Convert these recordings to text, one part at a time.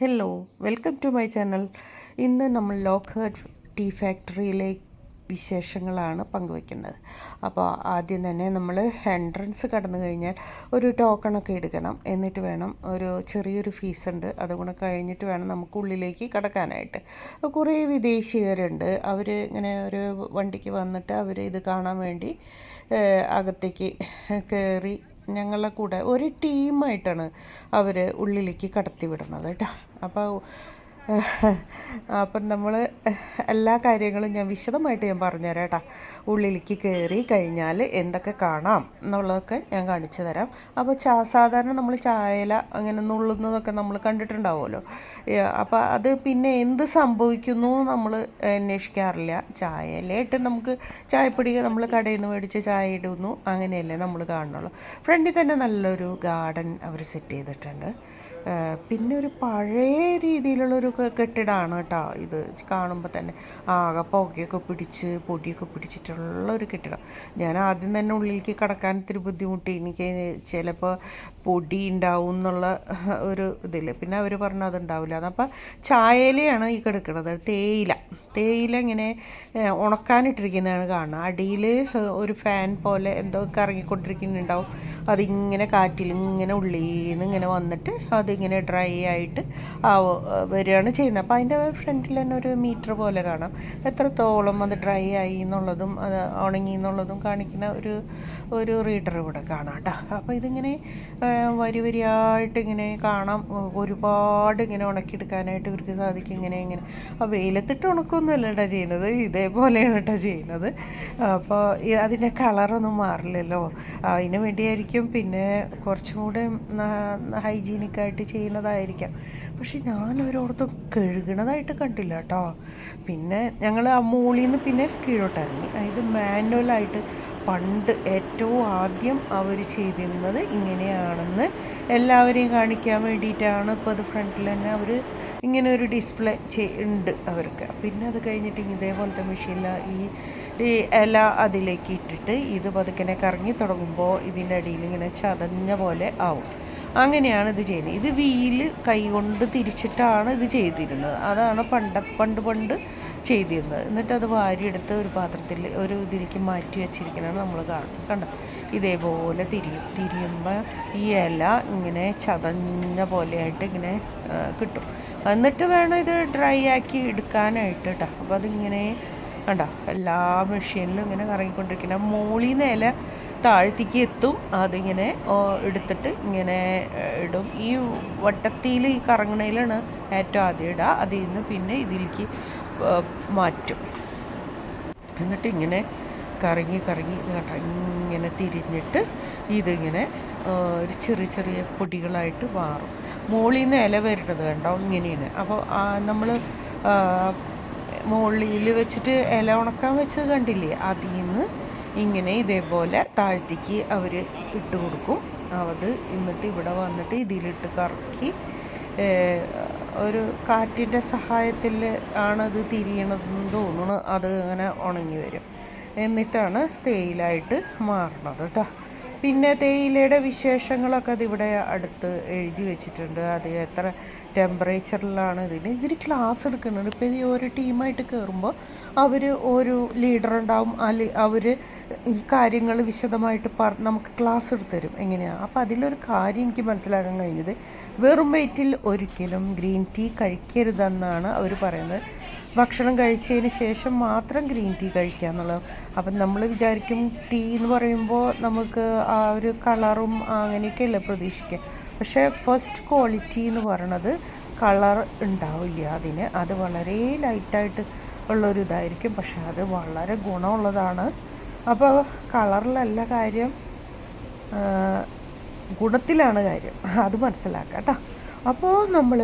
Hello welcome to my channel ഇന്ന് നമ്മൾ ലോക്ക്ഹേർട്ട് tea ഫാക്ടറിയിലെ വിശേഷങ്ങളാണ് പങ്കുവയ്ക്കുന്നത്. അപ്പോൾ ആദ്യം തന്നെ നമ്മൾ എൻട്രൻസ് കടന്നു കഴിഞ്ഞാൽ ഒരു ടോക്കണൊക്കെ എടുക്കണം. എന്നിട്ട് വേണം ഒരു ചെറിയൊരു ഫീസ് ഉണ്ട്. അതുകൂടെ കഴിഞ്ഞിട്ട് വേണം നമുക്ക് ഉള്ളിലേക്ക് കടക്കാനായിട്ട്. കുറേ വിദേശീയരുണ്ട് അവർ ഇങ്ങനെ ഒരു വണ്ടിക്ക് വന്നിട്ട് അവർ ഇത് കാണാൻ വേണ്ടി അകത്തേക്ക് കയറി ഞങ്ങളുടെ കൂടെ ഒരു ടീമായിട്ടാണ് അവർ ഉള്ളിലേക്ക് കടത്തി വിടുന്നത് കേട്ടോ. അപ്പോൾ അപ്പം നമ്മൾ എല്ലാ കാര്യങ്ങളും ഞാൻ വിശദമായിട്ട് ഞാൻ പറഞ്ഞുതരാം കേട്ടോ. ഉള്ളിലേക്ക് കയറി കഴിഞ്ഞാൽ എന്തൊക്കെ കാണാം എന്നുള്ളതൊക്കെ ഞാൻ കാണിച്ചു തരാം. അപ്പോൾ ചാ സാധാരണ നമ്മൾ ചായല അങ്ങനെ നുള്ളുന്നതൊക്കെ നമ്മൾ കണ്ടിട്ടുണ്ടാവുമല്ലോ. അപ്പോൾ അത് പിന്നെ എന്ത് സംഭവിക്കുന്നു നമ്മൾ അന്വേഷിക്കാറില്ല. ചായലായിട്ട് നമുക്ക് ചായപ്പൊടി നമ്മൾ കടയിൽ നിന്ന് മേടിച്ച് ചായ ഇടുന്നു. അങ്ങനെയല്ലേ നമ്മൾ കാണുന്നുള്ളൂ. ഫ്രണ്ടിൽ തന്നെ നല്ലൊരു ഗാർഡൻ അവർ സെറ്റ് ചെയ്തിട്ടുണ്ട്. പിന്നെ ഒരു പഴയ രീതിയിലുള്ളൊരു കെട്ടിടമാണ് കേട്ടോ ഇത്. കാണുമ്പോൾ തന്നെ ആകെ പുകയൊക്കെ പിടിച്ച് പൊടിയൊക്കെ പിടിച്ചിട്ടുള്ള ഒരു കെട്ടിടം. ഞാൻ ആദ്യം തന്നെ ഉള്ളിലേക്ക് കടക്കാൻ ഇത്തിരി ബുദ്ധിമുട്ടി. എനിക്ക് ചിലപ്പോൾ പൊടി ഉണ്ടാവും എന്നുള്ള ഒരു ഇതിൽ പിന്നെ അവർ പറഞ്ഞു അതുണ്ടാവില്ല അതപ്പോൾ ചായയിലയാണ് ഈ കിടക്കുന്നത് തേയില. തേയില ഇങ്ങനെ ഉണക്കാനിട്ടിരിക്കുന്നതാണ് കാണുന്നത്. അടിയിൽ ഒരു ഫാൻ പോലെ എന്തോ കറങ്ങിക്കൊണ്ടിരിക്കുന്നുണ്ടാവും അതിങ്ങനെ കാറ്റിൽ ഇങ്ങനെ ഉള്ളിന്ന് ഇങ്ങനെ വന്നിട്ട് അതിങ്ങനെ ഡ്രൈ ആയിട്ട് വരികയാണ് ചെയ്യുന്നത്. അപ്പോൾ അതിന്റെ ഫ്രണ്ടിൽ തന്നെ ഒരു മീറ്റർ പോലെ കാണാം. എത്രത്തോളം അത് ഡ്രൈ ആയി എന്നുള്ളതും അത് ഉണങ്ങി എന്നുള്ളതും കാണിക്കുന്ന ഒരു ഒരു റീഡർ ഇവിടെ കാണാം കേട്ടോ. അപ്പോൾ ഇതിങ്ങനെ വരി വരിയായിട്ട് ഇങ്ങനെ കാണാം. ഒരുപാട് ഇങ്ങനെ ഉണക്കിയെടുക്കാനായിട്ട് ഇവർക്ക് സാധിക്കും. ഇങ്ങനെ ഇങ്ങനെ. ആ വെയിലത്തിട്ട് ഉണക്കൊന്നുമല്ല കേട്ടോ ചെയ്യുന്നത്. ഇതേപോലെയാണ് കേട്ടോ ചെയ്യുന്നത്. അപ്പോൾ അതിന്റെ കളറൊന്നും മാറില്ലല്ലോ. അതിന് വേണ്ടിയായിരിക്കും പിന്നെ കുറച്ചും കൂടെ ഹൈജീനിക്കായിട്ട് ചെയ്യുന്നതായിരിക്കാം. പക്ഷെ ഞാൻ ഒരോടത്തും കഴുകണതായിട്ട് കണ്ടില്ല കേട്ടോ പിന്നെ ഞങ്ങൾ ആ മുകളിൽ നിന്ന് പിന്നെ കീഴോട്ടിറങ്ങി. അതായത് മാനുവലായിട്ട് പണ്ട് ഏറ്റവും ആദ്യം അവർ ചെയ്തിരുന്നത് ഇങ്ങനെയാണെന്ന് എല്ലാവരെയും കാണിക്കാൻ വേണ്ടിയിട്ടാണ്. ഇപ്പോൾ അത് ഫ്രണ്ടിൽ തന്നെ അവർ ഇങ്ങനെ ഒരു ഡിസ്പ്ലേ ഉണ്ട് അവർക്ക്. പിന്നെ അത് കഴിഞ്ഞിട്ട് ഇതേപോലത്തെ മെഷീനിൽ ഈ ഈ ഇല അതിലേക്ക് ഇട്ടിട്ട് ഇത് പതുക്കനെ കറങ്ങി തുടങ്ങുമ്പോൾ ഇതിന്റെ അടിയിൽ ഇങ്ങനെ ചതഞ്ഞ പോലെ ആവും. അങ്ങനെയാണ് ഇത് ചെയ്യുന്നത്. ഇത് വീൽ കൈകൊണ്ട് തിരിച്ചിട്ടാണ് ഇത് ചെയ്തിരുന്നത്. അതാണ് പണ്ട പണ്ട് പണ്ട് ചെയ്തിരുന്നത്. എന്നിട്ട് അത് വാരിയെടുത്ത് ഒരു പാത്രത്തിൽ ഒരു ഇതിലേക്ക് മാറ്റി വെച്ചിരിക്കുന്നതാണ് നമ്മൾ കാണുന്നത്. കണ്ടോ? ഇതേപോലെ തിരിയും. തിരിയുമ്പോൾ ഈ ഇല ഇങ്ങനെ ചതഞ്ഞ പോലെയായിട്ട് ഇങ്ങനെ കിട്ടും. എന്നിട്ട് വേണം ഇത് ഡ്രൈ ആക്കി എടുക്കാനായിട്ട് കേട്ടോ അപ്പോൾ അതിങ്ങനെ കണ്ടോ? എല്ലാ മെഷീനിലും ഇങ്ങനെ കറങ്ങിക്കൊണ്ടിരിക്കുന്ന മോളിൽ നിന്ന് ഇല താഴ്ത്തിക്ക് എത്തും. അതിങ്ങനെ എടുത്തിട്ട് ഇങ്ങനെ ഇടും. ഈ വട്ടത്തിയിൽ ഈ കറങ്ങണയിലാണ് ഏറ്റവും ആദ്യം ഇടുക അതിൽ നിന്ന് പിന്നെ ഇതിലേക്ക് മാറ്റും. എന്നിട്ട് ഇങ്ങനെ കറങ്ങി കറങ്ങി ഇത് കേട്ടോ ഇങ്ങനെ തിരിഞ്ഞിട്ട് ഇതിങ്ങനെ ഒരു ചെറിയ ചെറിയ പൊടികളായിട്ട് മാറും. മുകളിൽ നിന്ന് ഇല വരുന്നത് കണ്ടോ? ഇങ്ങനെയാണ്. അപ്പോൾ നമ്മൾ മുകളിൽ വെച്ചിട്ട് ഇല ഉണക്കാൻ വെച്ചത് കണ്ടില്ലേ? അതിൽ നിന്ന് ഇങ്ങനെ ഇതേപോലെ താഴ്ത്തിക്ക് അവർ ഇട്ട് കൊടുക്കും. അത് എന്നിട്ട് ഇവിടെ വന്നിട്ട് ഇതിലിട്ട് കറക്കി ഒരു കാറ്റിന്റെ സഹായത്തിൽ ആണത് തിരിയണതെന്ന് തോന്നുന്നു. അത് അങ്ങനെ ഉണങ്ങി വരും. എന്നിട്ടാണ് തേയിലായിട്ട് മാറണത് കേട്ടോ. പിന്നെ തേയിലയുടെ വിശേഷങ്ങളൊക്കെ അതിവിടെ അടുത്ത് എഴുതി വെച്ചിട്ടുണ്ട്. അത് എത്ര ടെമ്പറേച്ചറിലാണ് ഇതിന് ഇവർ ക്ലാസ് എടുക്കുന്നുണ്ട്. ഇപ്പോൾ ഈ ഒരു ടീമായിട്ട് കയറുമ്പോൾ അവർ ഒരു ലീഡർ ഉണ്ടാവും. അല്ലെ അവർ ഈ കാര്യങ്ങൾ വിശദമായിട്ട് പറ നമുക്ക് ക്ലാസ് എടുത്തരും എങ്ങനെയാണ് അപ്പോൾ അതിലൊരു കാര്യം എനിക്ക് മനസ്സിലാക്കാൻ കഴിഞ്ഞത്. വെറും വയറ്റിൽ ഒരിക്കലും ഗ്രീൻ ടീ കഴിക്കരുതെന്നാണ് അവർ പറയുന്നത്. ഭക്ഷണം കഴിച്ചതിന് ശേഷം മാത്രം ഗ്രീൻ ടീ കഴിക്കുക എന്നുള്ളത്. അപ്പം നമ്മൾ വിചാരിക്കും ടീ എന്ന് പറയുമ്പോൾ നമുക്ക് ആ ഒരു കളറും അങ്ങനെയൊക്കെയല്ലേ പ്രതീക്ഷിക്കുക. പക്ഷേ ഫസ്റ്റ് ക്വാളിറ്റി എന്ന് പറയണത് കളർ ഉണ്ടാവില്ല അതിന്. അത് വളരെ ലൈറ്റായിട്ട് ഉള്ളൊരു ഇതായിരിക്കും. പക്ഷെ അത് വളരെ ഗുണമുള്ളതാണ്. അപ്പോൾ കളറിലല്ല കാര്യം ഗുണത്തിലാണ് കാര്യം. അത് മനസ്സിലാക്കുക കേട്ടോ. അപ്പോൾ നമ്മൾ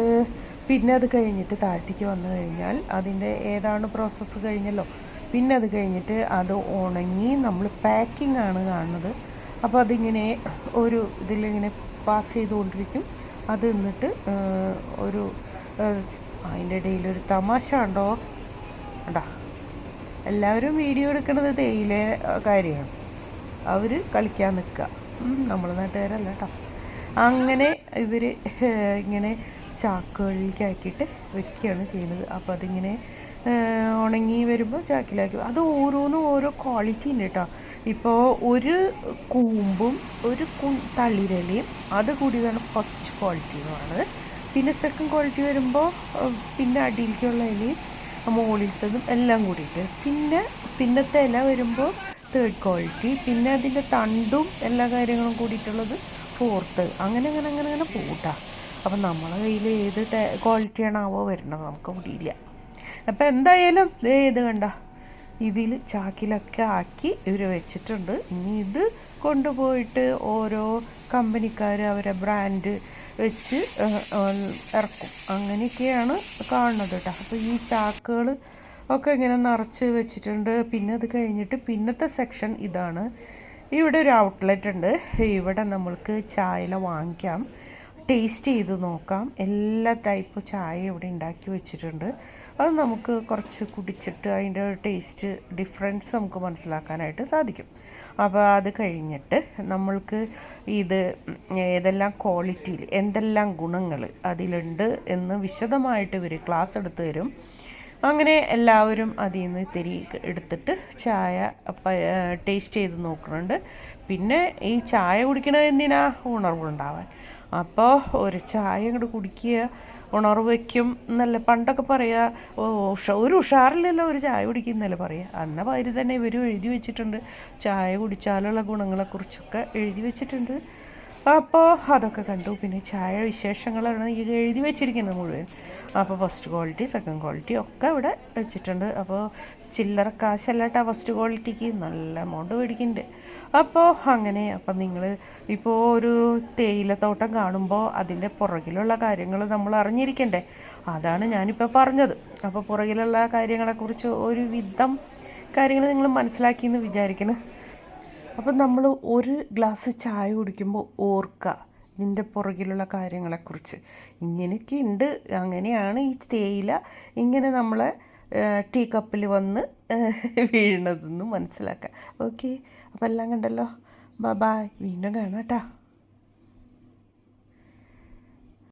പിന്നെ അത് കഴിഞ്ഞിട്ട് താഴ്ത്തിക്ക് വന്നു കഴിഞ്ഞാൽ അതിന്റെ ഏതാണ് പ്രോസസ്സ് കഴിഞ്ഞല്ലോ? പിന്നെ അത് കഴിഞ്ഞിട്ട് അത് ഉണങ്ങി നമ്മൾ പാക്കിംഗ് ആണ് കാണുന്നത്. അപ്പോൾ അതിങ്ങനെ ഒരു ഇതിലിങ്ങനെ പാസ് ചെയ്തുകൊണ്ടിരിക്കും. അത് എന്നിട്ട് ഒരു അതിന്റെ ഇടയിൽ ഒരു തമാശ ഉണ്ടോ ഉണ്ടാ എല്ലാവരും വീഡിയോ എടുക്കുന്നത് തേയില കാര്യമാണ്. അവർ കളിക്കാൻ നിൽക്കുക. നമ്മൾ നാട്ടുകാരല്ല കേട്ടോ. അങ്ങനെ ഇവർ ഇങ്ങനെ ചാക്കുകളിലേക്കാക്കിയിട്ട് വെക്കുകയാണ് ചെയ്യുന്നത്. അപ്പോൾ അതിങ്ങനെ ഉണങ്ങി വരുമ്പോൾ ചാക്കിലാക്കി അത് ഓരോന്നും ഓരോ ക്വാളിറ്റി ഉണ്ട് കേട്ടോ. ഇപ്പോൾ ഒരു കൂമ്പും ഒരു കു തളിരലയും അത് കൂടിയതാണ് ഫസ്റ്റ് ക്വാളിറ്റി എന്ന് പറയുന്നത്. പിന്നെ സെക്കൻഡ് ക്വാളിറ്റി വരുമ്പോൾ പിന്നെ അടിയിലേക്കുള്ള ഇലയും മുകളിലത്തതും എല്ലാം കൂടിയിട്ട്. പിന്നെ പിന്നത്തെ ഇല വരുമ്പോൾ തേർഡ് ക്വാളിറ്റി പിന്നെ അതിന്റെ തണ്ടും എല്ലാ കാര്യങ്ങളും കൂടിയിട്ടുള്ളത് ഫോർത്ത് അങ്ങനെ അങ്ങനെ അങ്ങനെ അങ്ങനെ പോട്ടാ അപ്പം നമ്മളെ കയ്യിൽ ഏത് ക്വാളിറ്റിയാണാവോ വരുന്നത് നമുക്ക് പിടിയില്ല. അപ്പം എന്തായാലും ഇത് കണ്ട. ഇതിൽ ചാക്കിലൊക്കെ ആക്കി ഇവർ വെച്ചിട്ടുണ്ട്. ഇനി ഇത് കൊണ്ടുപോയിട്ട് ഓരോ കമ്പനിക്കാർ അവരെ ബ്രാൻഡ് വെച്ച് ഇറക്കും. അങ്ങനെയൊക്കെയാണ് കാണുന്നത് കേട്ടോ. അപ്പോൾ ഈ ചാക്കുകൾ ഒക്കെ ഇങ്ങനെ നിറച്ച് വെച്ചിട്ടുണ്ട്. പിന്നെ അത് കഴിഞ്ഞിട്ട് പിന്നത്തെ സെക്ഷൻ ഇതാണ്. ഇവിടെ ഒരു ഔട്ട്ലെറ്റ് ഉണ്ട്. ഇവിടെ നമ്മൾക്ക് ചായല വാങ്ങിക്കാം. ടേസ്റ്റ് ചെയ്ത് നോക്കാം. എല്ലാ ടൈപ്പ് ചായ ഇവിടെ ഉണ്ടാക്കി വെച്ചിട്ടുണ്ട്. അത് നമുക്ക് കുറച്ച് കുടിച്ചിട്ട് അതിന്റെ ടേസ്റ്റ് ഡിഫറൻസ് നമുക്ക് മനസ്സിലാക്കാനായിട്ട് സാധിക്കും. അപ്പോൾ അത് കഴിഞ്ഞിട്ട് നമ്മൾക്ക് ഇത് ഏതെല്ലാം ക്വാളിറ്റിയിൽ എന്തെല്ലാം ഗുണങ്ങൾ അതിലുണ്ട് എന്ന് വിശദമായിട്ട് ഇവർ ക്ലാസ് എടുത്ത് തരും. അങ്ങനെ എല്ലാവരും അതിൽ നിന്ന് തിരി എടുത്തിട്ട് ചായ ടേസ്റ്റ് ചെയ്ത് നോക്കുന്നുണ്ട്. പിന്നെ ഈ ചായ കുടിക്കണത് എന്തിനാ? ഉണർവുണ്ടാവാൻ. അപ്പോൾ ഒരു ചായ അങ്ങോട്ട് കുടിക്കുക ഉണർവ് വയ്ക്കും എന്നല്ല പണ്ടൊക്കെ പറയുക ഓ ഒരു ഉഷാറില്ലല്ലോ ഒരു ചായ കുടിക്കുന്നല്ലേ പറയുക അന്ന മാതിരി തന്നെ ഇവരും എഴുതി വെച്ചിട്ടുണ്ട്. ചായ കുടിച്ചാലുള്ള ഗുണങ്ങളെക്കുറിച്ചൊക്കെ എഴുതി വെച്ചിട്ടുണ്ട്. അപ്പോൾ അതൊക്കെ കണ്ടു. പിന്നെ ചായ വിശേഷങ്ങളാണ് ഈ എഴുതി വെച്ചിരിക്കുന്നത് മുഴുവൻ. അപ്പോൾ ഫസ്റ്റ് ക്വാളിറ്റി സെക്കൻഡ് ക്വാളിറ്റി ഒക്കെ ഇവിടെ വെച്ചിട്ടുണ്ട്. അപ്പോൾ ചില്ലറ കാശല്ല ഫസ്റ്റ് ക്വാളിറ്റിക്ക് നല്ല എമൗണ്ട് മേടിക്കുന്നുണ്ട്. അപ്പോൾ അങ്ങനെ അപ്പം നിങ്ങൾ ഇപ്പോൾ ഒരു തേയിലത്തോട്ടം കാണുമ്പോൾ അതിന്റെ പുറകിലുള്ള കാര്യങ്ങൾ നമ്മൾ അറിഞ്ഞിരിക്കണ്ടേ? അതാണ് ഞാനിപ്പോൾ പറഞ്ഞത്. അപ്പോൾ പുറകിലുള്ള കാര്യങ്ങളെക്കുറിച്ച് ഒരു വിധം കാര്യങ്ങൾ നിങ്ങൾ മനസ്സിലാക്കി എന്ന് വിചാരിക്കണം. അപ്പം നമ്മൾ ഒരു ഗ്ലാസ് ചായ കുടിക്കുമ്പോൾ ഓർക്കുക ഇതിന്റെ പുറകിലുള്ള കാര്യങ്ങളെക്കുറിച്ച്. ഇങ്ങനെയൊക്കെ ഉണ്ട് അങ്ങനെയാണ് ഈ തേയില ഇങ്ങനെ നമ്മളെ ടീ കപ്പിൽ വന്ന് വീഴുന്നതെന്ന് മനസ്സിലാക്കാം. ഓക്കെ. അപ്പോൾ എല്ലാം കണ്ടല്ലോ. ബ ബായ്. വീണ്ടും കാണാം കേട്ടോ.